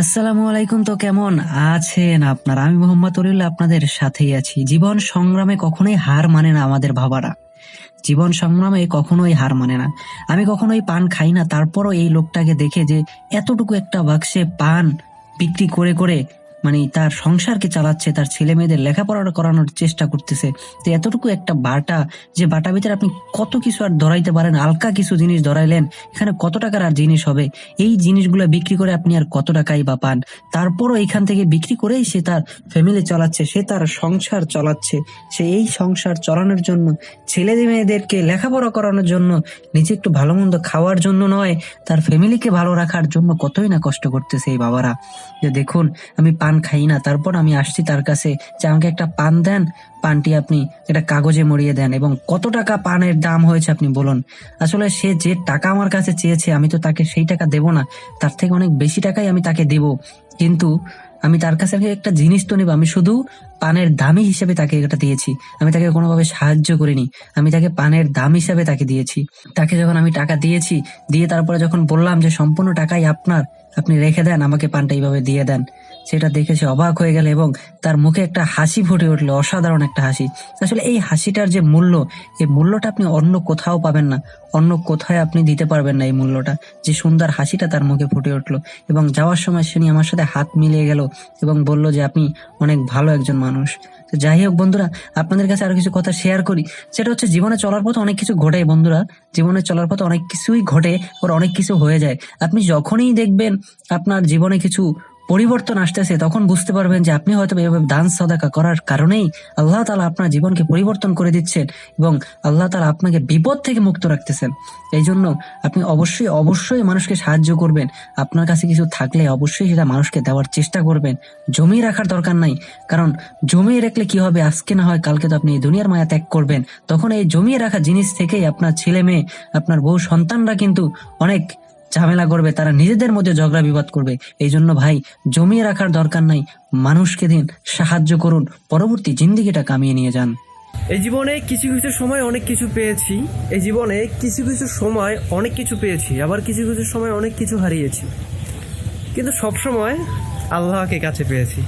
আসসালামু আলাইকুম, তো কেমন আছেন আপনার? আমি মোহাম্মদ তরিউল্লাহ আপনাদের সাথেই আছি। জীবন সংগ্রামে কখনোই হার মানে না আমাদের ভাবারা। জীবন সংগ্রামে কখনোই হার মানে না। আমি কখনোই পান খাই না, তারপরও এই লোকটাকে দেখে যে এতটুকু একটা বাক্সে পান বিক্রি করে করে মানে তার সংসারকে চালাচ্ছে, তার ছেলে মেয়েদের লেখাপড়া করানোর চেষ্টা করতেছে। তো এতটুকু একটা বাটা, যে বাটা ভিতরে আপনি কত কিছু আর ধরাইতে পারেন, হালকা কিছু জিনিস ধরাইলেন, এখানে কত টাকার আর জিনিস হবে? এই জিনিসগুলো বিক্রি করে আপনি আর কত টাকাই বা পান? তারপরও এখান থেকে বিক্রি করেই সে তার ফ্যামিলি চালাচ্ছে, সে তার সংসার চালাচ্ছে। সে এই সংসার চালানোর জন্য ছেলে মেয়েদেরকে লেখাপড়া করানোর জন্য, নিজে একটু ভালো মন্দ খাওয়ার জন্য নয়, তার ফ্যামিলিকে ভালো রাখার জন্য কতই না কষ্ট করতেছে এই বাবারা। যে দেখুন, আমি পান খাই না। তারপর আমি আসছি তার কাছে যে আমাকে একটা পান দেন। পানটি আপনি একটা কাগজে মরিয়ে দেন এবং কত টাকা পানের দাম হয়েছে আপনি বলুন। আসলে সে যে টাকা আমার কাছে চেয়েছে, আমি তো তাকে সেই টাকা দেব না। তার থেকে অনেক বেশি টাকাই আমি তাকে দেব। কিন্তু আমি তার কাছে একটা জিনিস তো নেব। আমি শুধু পানের দামি হিসেবে তাকে এটা দিয়েছি। আমি তাকে কোনোভাবে সাহায্য করিনি। আমি তাকে পানের দাম হিসাবে তাকে দিয়েছি। তাকে যখন আমি টাকা দিয়েছি, দিয়ে তারপরে যখন বললাম যে সম্পূর্ণ টাকাই আপনার, আপনি রেখে দেন, আমাকে পানটা এইভাবে দিয়ে দেন। সেটা দেখে সে অবাক হয়ে গেল এবং তার মুখে একটা হাসি ফুটে উঠল, অসাধারণ একটা হাসি। আসলে এই হাসিটার যে মূল্য, এই মূল্যটা আপনি অন্য কোথাও পাবেন না। অন্য কোথায় আপনি দিতে পারবেন না এই মূল্যটা। যে সুন্দর হাসিটা তার মুখে ফুটে উঠল। এবং যাওয়ার সময় সে আমার সাথে হাত মিলিয়ে গেল এবং বলল যে, আপনি অনেক ভালো একজন মানুষ। তো যাই হোক বন্ধুরা, আপনাদের কাছে আরও কিছু কথা শেয়ার করি। সেটা হচ্ছে জীবনে চলার পথে অনেক কিছু ঘটে বন্ধুরা। জীবনে চলার পথে অনেক কিছুই ঘটে, ওর অনেক কিছু হয়ে যায়। আপনি যখনই দেখবেন আপনার জীবনে কিছু পরিবর্তন আসতেছে, তখন বুঝতে পারবেন যে আপনি হয়তো এভাবে দান সদাকা করার কারণেই আল্লাহ তালা আপনার জীবনকে পরিবর্তন করে দিচ্ছেন এবং আল্লাহ তালা আপনাকে বিপদ থেকে মুক্ত রাখতেছেন। এই জন্য আপনি অবশ্যই অবশ্যই মানুষকে সাহায্য করবেন। আপনার কাছে কিছু থাকলে অবশ্যই সেটা মানুষকে দেওয়ার চেষ্টা করবেন। জমিয়ে রাখার দরকার নাই। কারণ জমিয়ে রাখলে কি হবে? আজকে না হয় কালকে তো আপনি এই দুনিয়ার মায়া ত্যাগ করবেন। তখন এই জমিয়ে রাখা জিনিস থেকেই আপনার ছেলে মেয়ে আপনার বউ সন্তানরা কিন্তু অনেক ঝামেলা করবে, তারা নিজেদের মধ্যে ঝগড়া বিবাদ করবে। এই জন্য ভাই, জমিয়ে রাখার দরকার নাই। মানুষকে দিন সাহায্য করুন। পরবর্তী জিন্দিগিটা কামিয়ে নিয়ে যান। এই জীবনে কিছু কিছু সময় অনেক কিছু পেয়েছি। এই জীবনে কিছু কিছু সময় অনেক কিছু পেয়েছি। আবার কিছু কিছু সময় অনেক কিছু হারিয়েছি। কিন্তু সব সময় আল্লাহকে কাছে পেয়েছি।